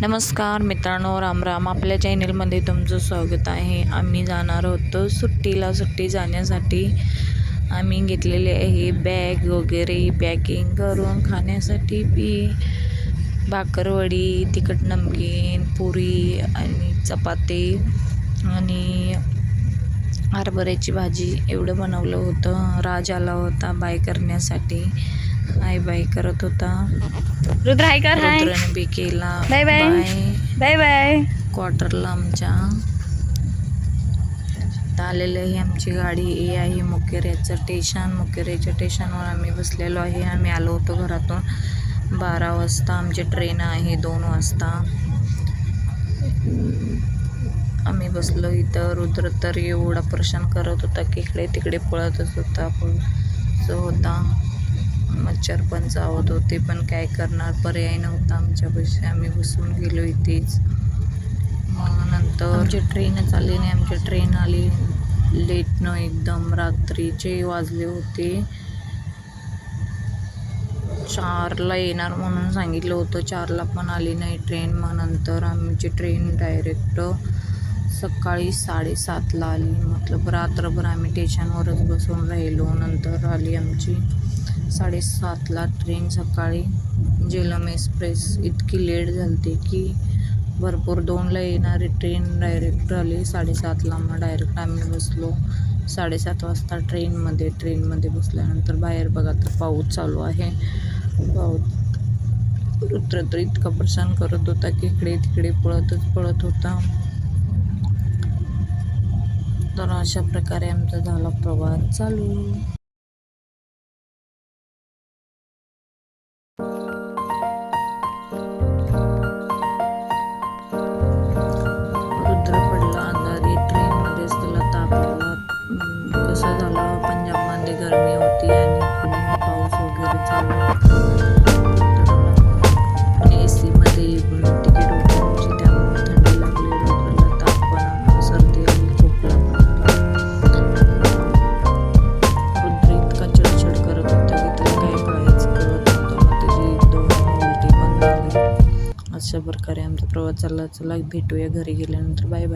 नमस्कार मित्रांनो राम राम. आपल्या चॅनलमध्ये तुमचं स्वागत आहे. आम्ही जाणार होतो सुट्टीला. सुट्टी जाण्यासाठी आम्ही घेतलेले आहे बॅग वगैरे. पॅकिंग करून खाण्यासाठी पी भाकरवडी तिखट नमकीन पुरी आणि चपाती आणि हरभऱ्याची भाजी एवढं बनवलं होतं. राज आला होता बाय करण्यासाठी. हाय बाय करत होता. रुद्र हाय कर हाय. रुद्राने बी केला. Bye bye. बाय. बाय क्वार्टरला आमच्या. आलेलं आहे आमची गाडी. हे आहे मुकेऱ्याचं स्टेशन मुकेऱ्याच्या स्टेशनवर आम्ही बसलेलो आहे. आम्ही आलो होतो घरातून. बारा वाजता आमची ट्रेन आहे दोन वाजता. बसलो इथं. रुद्र तर एवढा परेशान करत होता की इकडे तिकडे पळतच होता. पळत होता मच्छर पण चावत होते. पण काय करणार? पर्याय नव्हता आमच्यापाशी. आम्ही बसून गेलो इथेच. मग नंतर आमची ट्रेनच आली नाही. आमची ट्रेन आली लेटनं एकदम. रात्रीचे वाजले होते. चारला येणार म्हणून सांगितलं होतं. चारला पण आली नाही ट्रेन मग नंतर आमची ट्रेन डायरेक्ट सकाळी साडेसातला आली. मतलब रात्रभर आम्ही स्टेशनवरच बसून राहिलो. नंतर आली आमची साडेसातला ट्रेन सकाळी. झेलम एक्सप्रेस. इतकी लेट झाली की भरपूर दोनला येणारी ट्रेन डायरेक्ट आली. साडेसातला मग डायरेक्ट आम्ही बसलो. साडेसात वाजता ट्रेनमध्ये ट्रेनमध्ये बसल्यानंतर बाहेर बघा तर पाऊस चालू आहे. पाऊस रुद्र तर इतका प्रसन्न करत होता की इकडे तिकडे पळतच पळत होता. तर अशा प्रकारे आमचा झाला प्रवास चालू. रुद्र पडला अंधारी ट्रेनमध्येच त्याला ताप आला. अं, कसं झालं? पंजाबमध्ये गरमी होती आणि अशा प्रकारे आमचा प्रवास चालला चला भेटूया घरी गेल्यानंतर. Bye bye